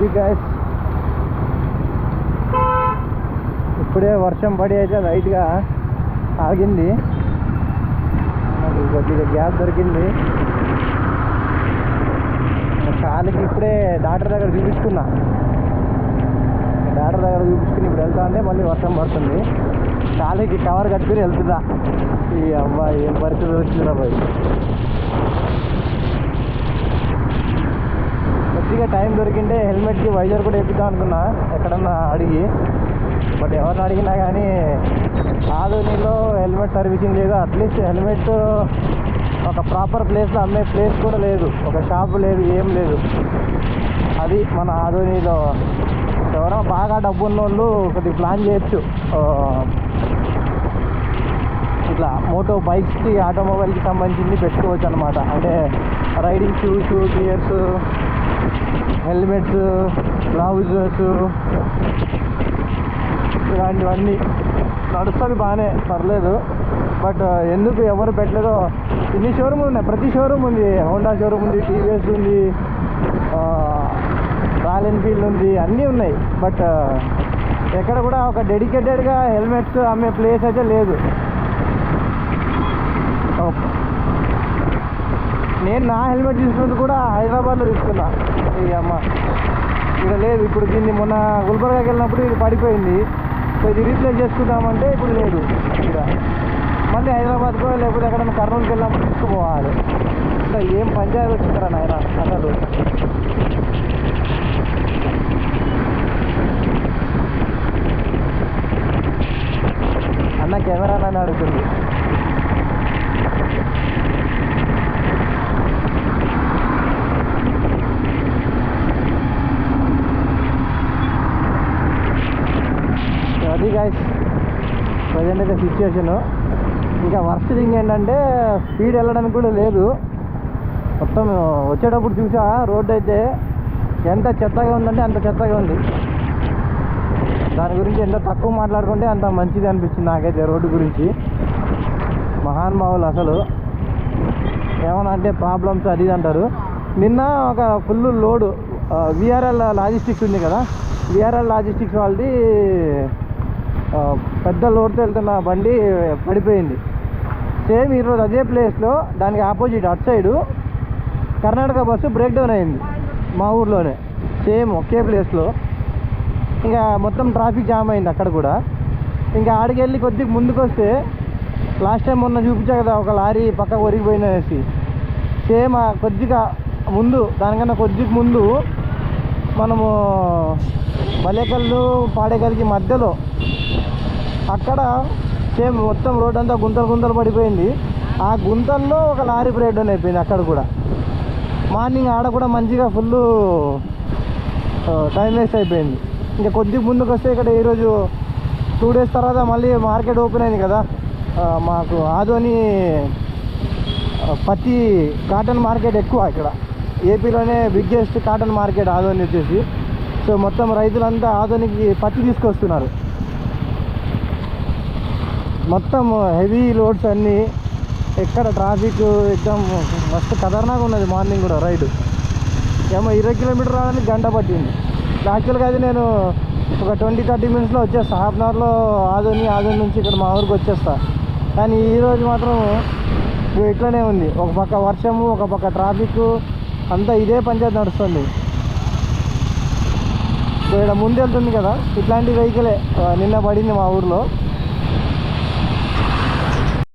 ఇది గాయస్ ఇప్పుడే వర్షం పడి అయితే లైట్గా ఆగింది. కొద్దిగా గ్యాస్ దొరికింది. కాలికి ఇప్పుడే డాక్టర్ దగ్గర చూపించుకున్నా. డాక్టర్ దగ్గర చూపించుకుని ఇప్పుడు వెళ్తా అంటే మళ్ళీ వర్షం పడుతుంది. కాలికి కవర్ కట్టుకుని వెళ్తుందా ఈ అబ్బాయి ఏం పరిస్థితి వచ్చిందిరా పోయి కొద్దిగా టైం దొరికింటే హెల్మెట్కి వైజర్ కూడా వేపిద్దాం అనుకున్నా ఎక్కడన్నా అడిగి. బట్ ఎవరిని అడిగినా కానీ ఆధునిలో హెల్మెట్ సర్వీసింగ్ లేదు. అట్లీస్ట్ హెల్మెట్ ఒక ప్రాపర్ ప్లేస్లో అమ్మే ప్లేస్ కూడా లేదు. ఒక షాప్ లేదు ఏం లేదు. అది మన ఆధునిలో ఎవరో బాగా డబ్బు ఉన్న వాళ్ళు కొద్దిగా ప్లాన్ చేయొచ్చు. ఇట్లా మోటో బైక్స్కి ఆటోమొబైల్కి సంబంధించింది పెట్టుకోవచ్చు అనమాట అంటే riding shoes gears helmets gloves ఇలాంటివన్నీ. నడుస్తుంది బాగానే పర్లేదు. బట్ ఎందుకు ఎవరు పెట్టలేదో ఇన్ని షోరూమ్ ఉన్నాయి. ప్రతి షోరూమ్ ఉంది. హోండా షోరూమ్ ఉంది టీవీఎస్ ఉంది రాయల్ ఎన్ఫీల్డ్ ఉంది అన్నీ ఉన్నాయి. బట్ ఎక్కడ కూడా ఒక డెడికేటెడ్గా హెల్మెట్స్ అమ్మే ప్లేస్ అయితే లేదు. ఓకే నేను నా హెల్మెట్ తీసుకున్నది కూడా హైదరాబాద్లో తీసుకున్నా ఈ అమ్మ. ఇక్కడ లేదు ఇప్పుడు దీన్ని మొన్న గుల్బర్గాకి వెళ్ళినప్పుడు ఇది పడిపోయింది. సో ఇది రీప్లేస్ చేసుకుందామంటే ఇప్పుడు లేదు. ఇక్కడ మళ్ళీ హైదరాబాద్కో లేకపోతే ఎక్కడైనా కర్నూలుకి వెళ్ళినప్పుడు తీసుకుపోవాలి. ఇంకా ఏం పంచాయతీ వచ్చిందిరా నాయన? అసలు. అన్న కెమెరా నన్ను అడుగుతుంది. అది గాయస్ ప్రజెంట్ అయితే సిచ్యువేషను ఇంకా వర్స్ట్ థింగ్ ఏంటంటే స్పీడ్ వెళ్ళడానికి కూడా లేదు. మొత్తం వచ్చేటప్పుడు చూసా రోడ్డు అయితే ఎంత చెత్తగా ఉందంటే అంత చెత్తగా ఉంది. దాని గురించి ఎంత తక్కువ మాట్లాడుకుంటే అంత మంచిది అనిపించింది నాకైతే రోడ్డు గురించి. మహానుభావులు అసలు. ఏమన్నా అంటే ప్రాబ్లమ్స్ అది ఇది అంటారు. నిన్న ఒక ఫుల్ లోడు విఆర్ఎల్ లాజిస్టిక్స్ ఉంది కదా. విఆర్ఎల్ లాజిస్టిక్స్ వాళ్ళది పెద్ద లోడ్తో వెళ్తున్న బండి పడిపోయింది. సేమ్ ఈరోజు అదే ప్లేస్లో దానికి ఆపోజిట్ అటు side Karnataka bus break down అయింది మా ఊర్లోనే. సేమ్ ఒకే ప్లేస్లో. ఇంకా మొత్తం ట్రాఫిక్ జామ్ అయింది అక్కడ కూడా. ఇంకా ఆడికి వెళ్ళి కొద్దిగా ముందుకు వస్తే లాస్ట్ టైం మొన్న చూపించా కదా ఒక లారీ పక్కకు ఒరిగిపోయిందనేసి. సేమ్ కొద్దిగా ముందు దానికన్నా కొద్దిగా ముందు మనము బలేకల్లు పాడేకల్కి మధ్యలో అక్కడ సేమ్ మొత్తం రోడ్ అంతా గుంతలు గుంతలు పడిపోయింది. ఆ గుంతల్లో ఒక లారీ బ్రేక్డౌన్ అయిపోయింది అక్కడ కూడా. మార్నింగ్ ఆడ కూడా మంచిగా ఫుల్ టైం వేస్ట్ అయిపోయింది. ఇంకా కొద్ది ముందుకు వస్తే ఇక్కడ ఈరోజు టూ డేస్ తర్వాత మళ్ళీ మార్కెట్ ఓపెన్ అయింది కదా. మాకు ఆదోని పత్తి కాటన్ మార్కెట్ ఎక్కువ ఇక్కడ. ఏపీలోనే బిగ్గెస్ట్ కాటన్ మార్కెట్ ఆదోని వచ్చేసి. సో మొత్తం రైతులంతా ఆదోనికి పత్తి తీసుకొస్తున్నారు. మొత్తం హెవీ లోడ్స్ అన్నీ ఎక్కడ ట్రాఫిక్ ఎగ్జామ్ మస్తు ఖతర్నాక్ ఉన్నది మార్నింగ్ కూడా రైడ్. ఏమో ఇరవై కిలోమీటర్ రావడానికి గంట పట్టింది. యాక్చువల్గా అయితే నేను ఒక ట్వంటీ థర్టీ మినిట్స్లో వచ్చేస్తా. హాఫ్ అన్ అవర్లో ఆదోని ఆదోని నుంచి ఇక్కడ మా ఊరికి వచ్చేస్తా. కానీ ఈరోజు మాత్రం ఇట్లానే ఉంది. ఒక పక్క వర్షము ఒక పక్క ట్రాఫిక్ అంతా ఇదే పంచాయతీ నడుస్తుంది. ఇక్కడ ముందు వెళ్తుంది కదా ఇట్లాంటి వెహికలే నిన్న పడింది మా ఊర్లో.